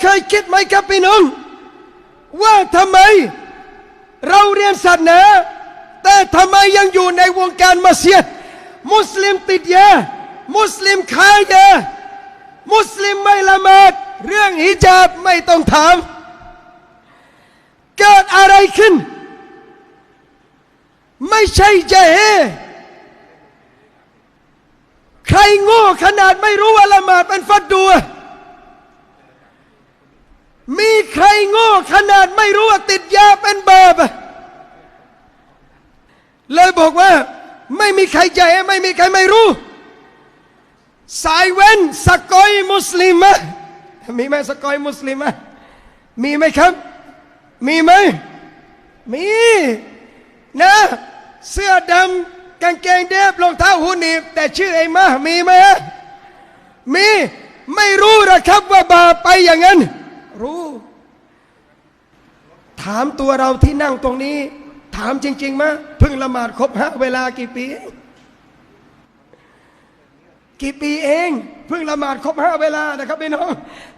เคยคิดไหมครับพี่น้อง ว่าทำไม เราเรียนศาสนาแต่ทำไมยังอยู่ในวงการมัสยิดมุสลิมติดยามุสลิมขายยามุสลิมไม่ละหมาดเรื่องฮิญาบไม่ต้องถาม เกิดอะไรขึ้น ไม่ใช่เจเฮใครโง่ขนาดไม่รู้ว่าละหมาดเป็นฟัดดัว มีใครโง่ขนาดไม่รู้ว่าติดยาเป็นบาปเลยบอกว่า ไม่มีใครใจไม่มีใครไม่รู้ สายเว้นสกอยมุสลิมอะมีไหมสกอยมุสลิมอะมีไหมครับ มีไหมมีนะเสื้อดำกางเกงเดฟรองเท้าหูหนีบ แต่ชื่อไอ้มามีไหมมีไม่รู้หรอครับว่าบาปไปอย่างนั้น รู้ ถามตัวเราที่นั่งตรงนี้ ถามจริงๆมะเพิ่งละหมาดครบห้าเวลากี่ปี กี่ปีเองเพิ่งละหมาดครบห้าเวลานะครับพี่น้อง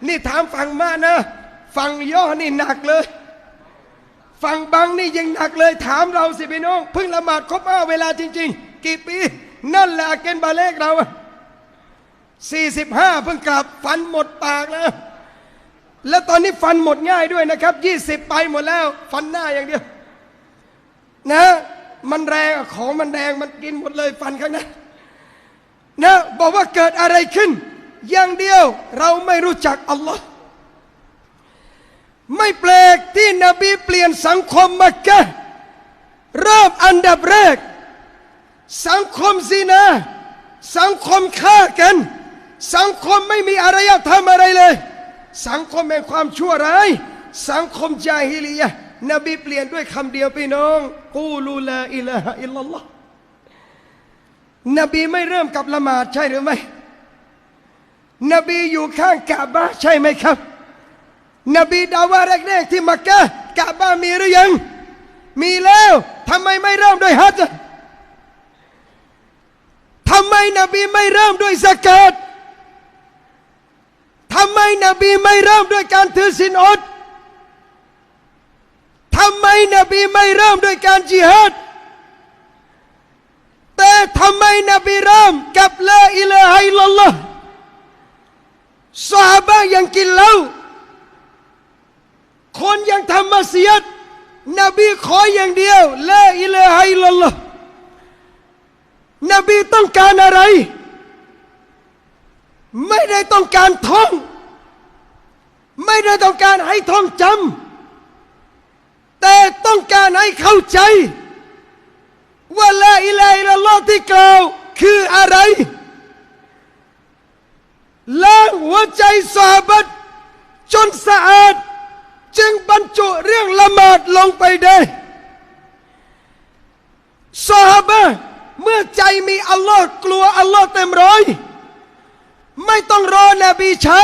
นี่ถามฟังมานะฟังย่อนี่หนักเลยฟังบังนี่ยังหนักเลย ถามเราสิพี่น้องเพิ่งละหมาดครบห้าเวลาจริง ๆ กี่ปี นั่นแหละเกณฑ์บาเลกเราสี่สิบห้าเพิ่งกลับฟันหมดปากแล้ว แล้วตอนนี้ฟันหมดง่ายด้วยนะครับยี่สิบไปหมดแล้ว ฟันหน้าอย่างเดียว นะ มันแรงของมันแรงมันกินหมดเลยฟันข้างหน้านะ บอกว่าเกิดอะไรขึ้น อย่างเดียวเราไม่รู้จักอัลลอฮ์ไม่แปลกที่นบีเปลี่ยนสังคมมักกะเริ่มอันดับแรก สังคมซีนา สังคมฆ่ากัน สังคมไม่มีอารยธรรมอะไรเลย สังคมแห่งความชั่วร้าย สังคมจาฮิลียะนบีเปลี่ยนด้วยคำเดียวพี่น้องกูลูลาอิลาฮะอิลลัลลอฮ์นบีไม่เริ่มกับละหมาดใช่หรือไม่นบีอยู่ข้างกะบะใช่ไหมครับ นบีดาวาแรกๆที่มักกะกะบะมีหรือยัง มีแล้วทำไมไม่เริ่มด้วยฮัจญ์ทำไมนบีไม่เริ่มด้วยสกาดำไมนบีไม่เริ่มด้วยการถือศีลอดทำไมนบีไม่เริ่มด้วยการจิฮัดแต่ทำไมนบีเริ่มกับลาอิลาฮิลลัลลอฮ์ซาฮาบะยังกินเหล้าคนยังทำมัสยิดนบีขออย่างเดียวลาอิลาฮิลลัลลอฮ์นบีต้องการอะไร ไม่ได้ต้องการท่อง ไม่ได้ต้องการให้ท่องจำแต่ต้องการให้เข้าใจ ว่าละอิลัยละลอที่กล่าวคืออะไรล้างหัวใจสาบัดจนสะอาด จึงบรรจุเรื่องละหมาดลงไปได้สาบะเมื่อใจมีอัลลอฮ์กลัวอัลลอฮ์เต็มร้อย ไม่ต้องรอนบีใช้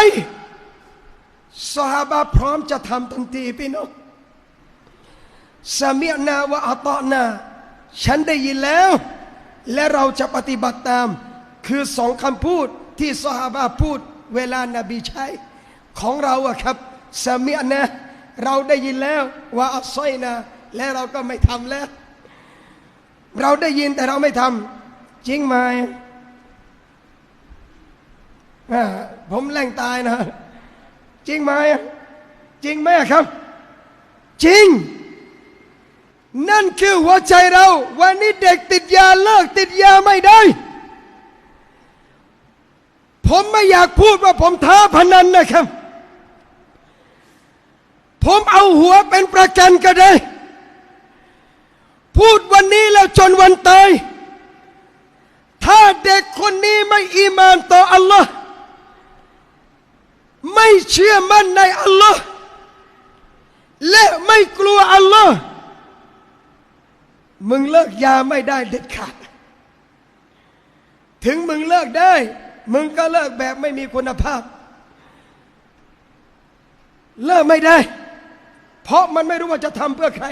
สหาบะพร้อมจะทำทันทีพี่น้องสมียนาวะอัตอนา ฉันได้ยินแล้ว และเราจะปฏิบัติตาม คือสองคำพูดที่สหาบะพูดเวลานาบีใช้ของเราอะครับสมียนะเราได้ยินแล้วว่าอัซอยนะและเราก็ไม่ทำแล้ว เราได้ยินแต่เราไม่ทำจริงไหมอ่าผมแหลงตายนะ จริงไหมจริงไหมครับ จริง นั่นคือหัวใจเรา วันนี้เด็กติดยาเลิกติดยาไม่ได้ ผมไม่อยากพูดว่าผมท้าพนันนะครับ ผมเอาหัวเป็นประกันก็ได้ พูดวันนี้แล้วจนวันตาย ถ้าเด็กคนนี้ไม่อีมานต่ออัลลอฮ์ ไม่เชื่อมั่นในอัลลอฮ์และไม่กลัวอัลลอฮ์มึงเลิกยาไม่ได้เด็ดขาด ถึงมึงเลิกได้ มึงก็เลิกแบบไม่มีคุณภาพ เลิกไม่ได้ เพราะมันไม่รู้ว่าจะทำเพื่อใคร